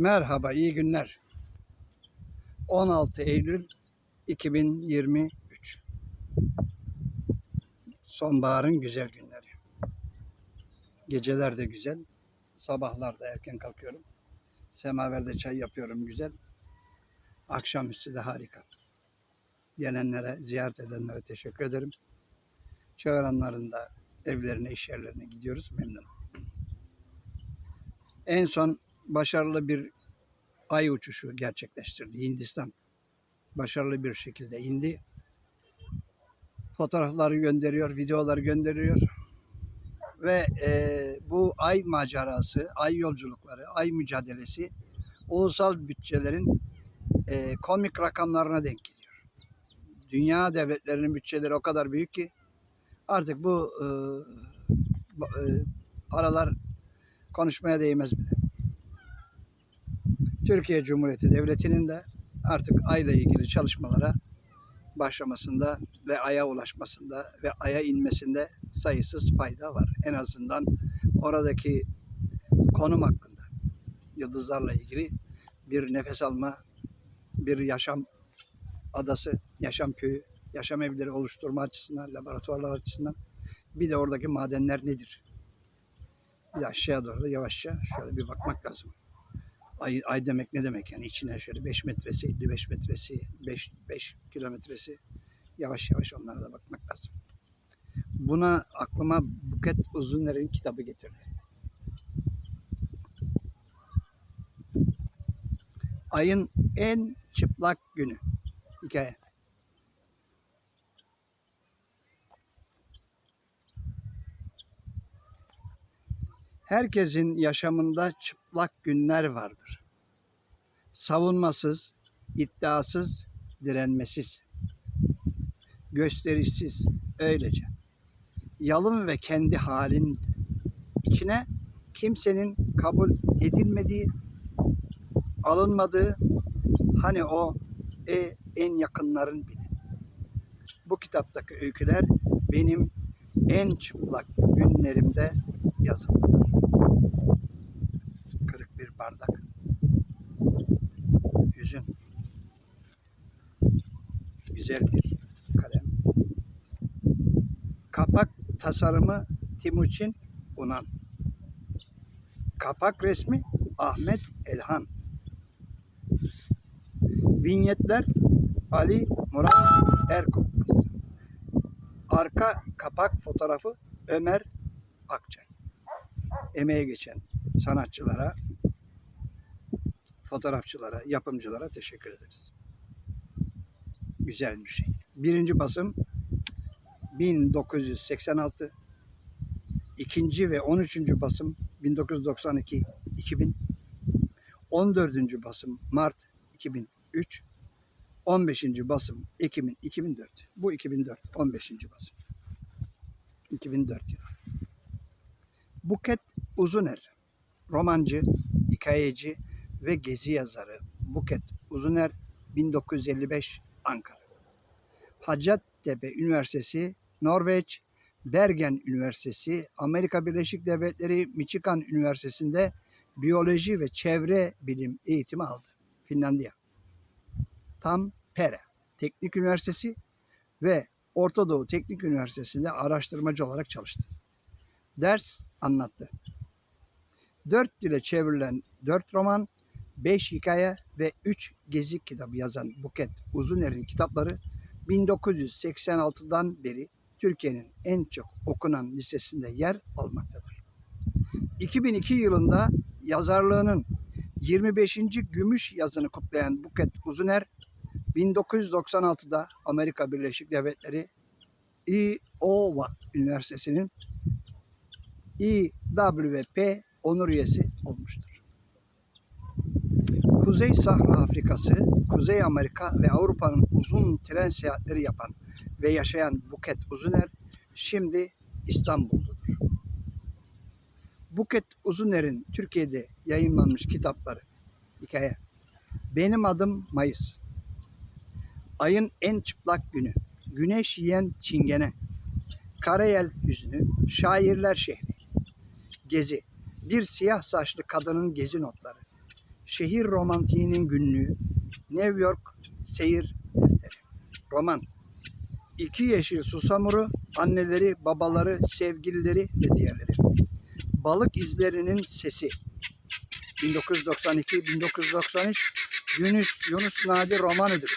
Merhaba, iyi günler. 16 Eylül 2023. Sonbaharın güzel günleri. Geceler de güzel. Sabahlar da erken kalkıyorum. Semaverde çay yapıyorum güzel. Akşamüstü de harika. Gelenlere, ziyaret edenlere teşekkür ederim. Çağıranların da evlerine, iş yerlerine gidiyoruz. Memnunum. En son başarılı bir ay uçuşu gerçekleştirdi Hindistan. Başarılı bir şekilde indi. Fotoğrafları gönderiyor, videoları gönderiyor. Ve eee, bu ay macerası, ay yolculukları, ay mücadelesi ulusal bütçelerin eee, komik rakamlarına denk geliyor. Dünya devletlerinin bütçeleri o kadar büyük ki artık bu ba- eee, paralar konuşmaya değmez bile. Türkiye Cumhuriyeti Devleti'nin de artık ayla ilgili çalışmalara başlamasında ve aya ulaşmasında ve aya inmesinde sayısız fayda var. En azından oradaki konum hakkında yıldızlarla ilgili bir nefes alma, bir yaşam adası, yaşam köyü, yaşam evleri oluşturma açısından, laboratuvarlar açısından bir de oradaki madenler nedir? Bir aşağıya doğru yavaşça şöyle bir bakmak lazım. Ay, ay demek ne demek yani içine şöyle 5 metresi, 55 metresi, 5, 5 kilometresi yavaş yavaş onlara da bakmak lazım. Buna aklıma Buket Uzunler'in kitabı getirdi. Ayın en çıplak günü. Hikaye. Herkesin yaşamında çıplak günler vardır. Savunmasız, iddiasız, direnmesiz, gösterişsiz, öylece. Yalın ve kendi halin içine kimsenin kabul edilmediği, alınmadığı, hani o e, en yakınların bile. Bu kitaptaki öyküler benim en çıplak günlerimde yazıldılar. Bardak. Hüzün. Güzel bir kalem. Kapak tasarımı Timuçin Unan. Kapak resmi Ahmet Elhan. Vinyetler Ali Murat Erkokmaz. Arka kapak fotoğrafı Ömer Akçay. Emeğe geçen sanatçılara, fotoğrafçılara, yapımcılara teşekkür ederiz. Güzel bir şey. Birinci basım 1986, ikinci ve 13. basım 1992 2000, 14. basım Mart 2003, 15. basım Ekim 2004. Bu 2004, 15. basım. 2004 yılı. Buket Uzuner, romancı, hikayeci ve gezi yazarı Buket Uzuner 1955 Ankara. Hacettepe Üniversitesi, Norveç, Bergen Üniversitesi, Amerika Birleşik Devletleri Michigan Üniversitesi'nde biyoloji ve çevre bilim eğitimi aldı. Finlandiya. Tampere Teknik Üniversitesi ve Orta Doğu Teknik Üniversitesi'nde araştırmacı olarak çalıştı. Ders anlattı. Dört dile çevrilen dört roman, beş hikaye ve üç gezi kitabı yazan Buket Uzuner'in kitapları 1986'dan beri Türkiye'nin en çok okunan listesinde yer almaktadır. 2002 yılında yazarlığının 25. gümüş yazını kutlayan Buket Uzuner, 1996'da Amerika Birleşik Devletleri Iowa Üniversitesi'nin IWP onur üyesi olmuştur. Kuzey Sahra Afrikası, Kuzey Amerika ve Avrupa'nın uzun tren seyahatleri yapan ve yaşayan Buket Uzuner şimdi İstanbul'dadır. Buket Uzuner'in Türkiye'de yayınlanmış kitapları, hikaye. Benim adım Mayıs. Ayın en çıplak günü. Güneş yiyen çingene. Karayel hüznü. Şairler şehri. Gezi. Bir siyah saçlı kadının gezi notları. Şehir romantiğinin günlüğü. New York seyir defteri. Roman. İki yeşil susamuru, anneleri, babaları, sevgilileri ve diğerleri. Balık izlerinin sesi. 1992-1993 Yunus, Yunus Nadi roman ödülü.